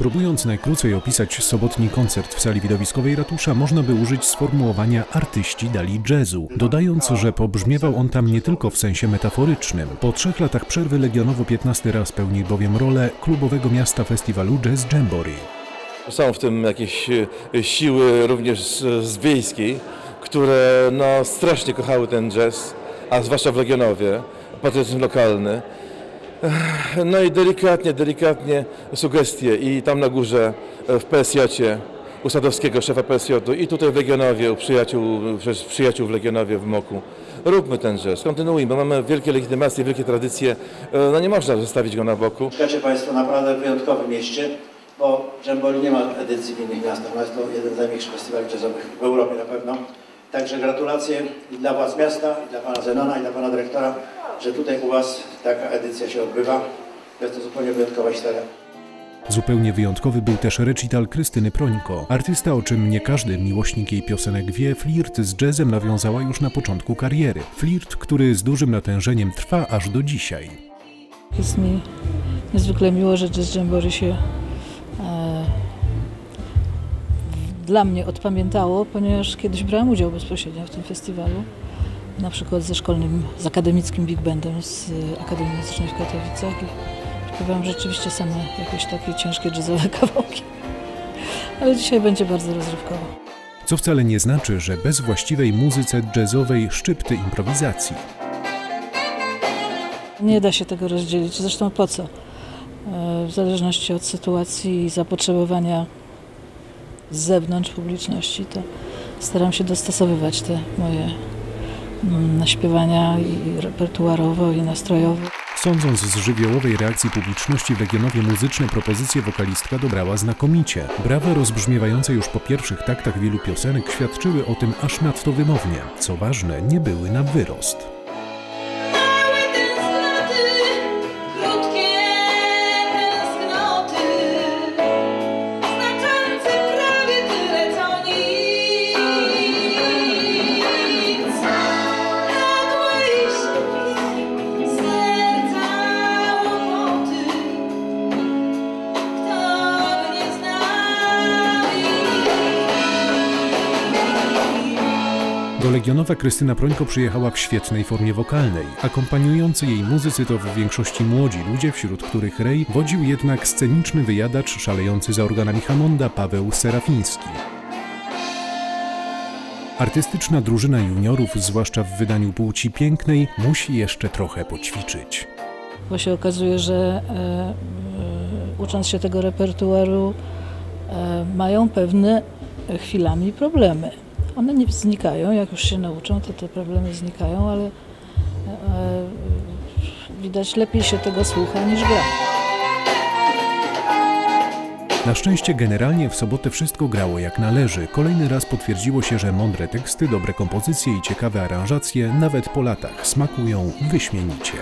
Próbując najkrócej opisać sobotni koncert w sali widowiskowej ratusza, można by użyć sformułowania artyści dali jazzu, dodając, że pobrzmiewał on tam nie tylko w sensie metaforycznym. Po trzech latach przerwy Legionowo 15 raz pełni bowiem rolę klubowego miasta festiwalu Jazz Jamboree. Są w tym jakieś e, siły również z, wiejskiej, które no, strasznie kochały ten jazz, a zwłaszcza w Legionowie, patriotyzm lokalny. No i delikatnie, delikatnie sugestie i tam na górze e, w PSJ u Sadowskiego, szefa PSJ i tutaj w Legionowie, u przyjaciół, przez przyjaciół w Legionowie w Moku. Róbmy ten jazz, kontynuujmy, mamy wielkie legitymacje, wielkie tradycje, E, no nie można zostawić go na boku. Mieszkacie Państwo naprawdę w wyjątkowym mieście, bo Jamboree nie ma edycji w innych miastach. Jest to jeden z największych festiwali jazzowych w Europie na pewno. Także gratulacje i dla Władz Miasta, i dla Pana Zenona, i dla Pana Dyrektora, że tutaj u Was taka edycja się odbywa. Jest to zupełnie wyjątkowa historia. Zupełnie wyjątkowy był też recital Krystyny Prońko. Artysta, o czym nie każdy miłośnik jej piosenek wie, flirt z jazzem nawiązała już na początku kariery. Flirt, który z dużym natężeniem trwa aż do dzisiaj. Jest mi niezwykle miło, że Jazz Jamboree się dla mnie odpamiętało, ponieważ kiedyś brałam udział bezpośrednio w tym festiwalu. Na przykład ze szkolnym, z akademickim Big Bandem z e, Akademii Muzycznej w Katowicach i śpiewałam rzeczywiście same jakieś takie ciężkie jazzowe kawałki. Ale dzisiaj będzie bardzo rozrywkowo. Co wcale nie znaczy, że bez właściwej muzyce jazzowej szczypty improwizacji. Nie da się tego rozdzielić, zresztą po co? E, W zależności od sytuacji i zapotrzebowania z zewnątrz publiczności, to staram się dostosowywać te moje mm, śpiewania i repertuarowo, i nastrojowo. Sądząc z żywiołowej reakcji publiczności w Legionowie muzyczne propozycje wokalistka dobrała znakomicie. Brawa rozbrzmiewające już po pierwszych taktach wielu piosenek świadczyły o tym aż nadto wymownie. Co ważne, nie były na wyrost. Do Legionowa Krystyna Prońko przyjechała w świetnej formie wokalnej. Akompaniujący jej muzycy to w większości młodzi ludzie, wśród których Rej wodził jednak sceniczny wyjadacz szalejący za organami Hamonda Paweł Serafiński. Artystyczna drużyna juniorów, zwłaszcza w wydaniu płci pięknej, musi jeszcze trochę poćwiczyć. Bo się okazuje, że e, e, ucząc się tego repertuaru e, mają pewne chwilami problemy. One nie znikają, jak już się nauczą, to te problemy znikają, ale e, e, widać lepiej się tego słucha niż gra. Na szczęście generalnie w sobotę wszystko grało jak należy. Kolejny raz potwierdziło się, że mądre teksty, dobre kompozycje i ciekawe aranżacje nawet po latach smakują wyśmienicie.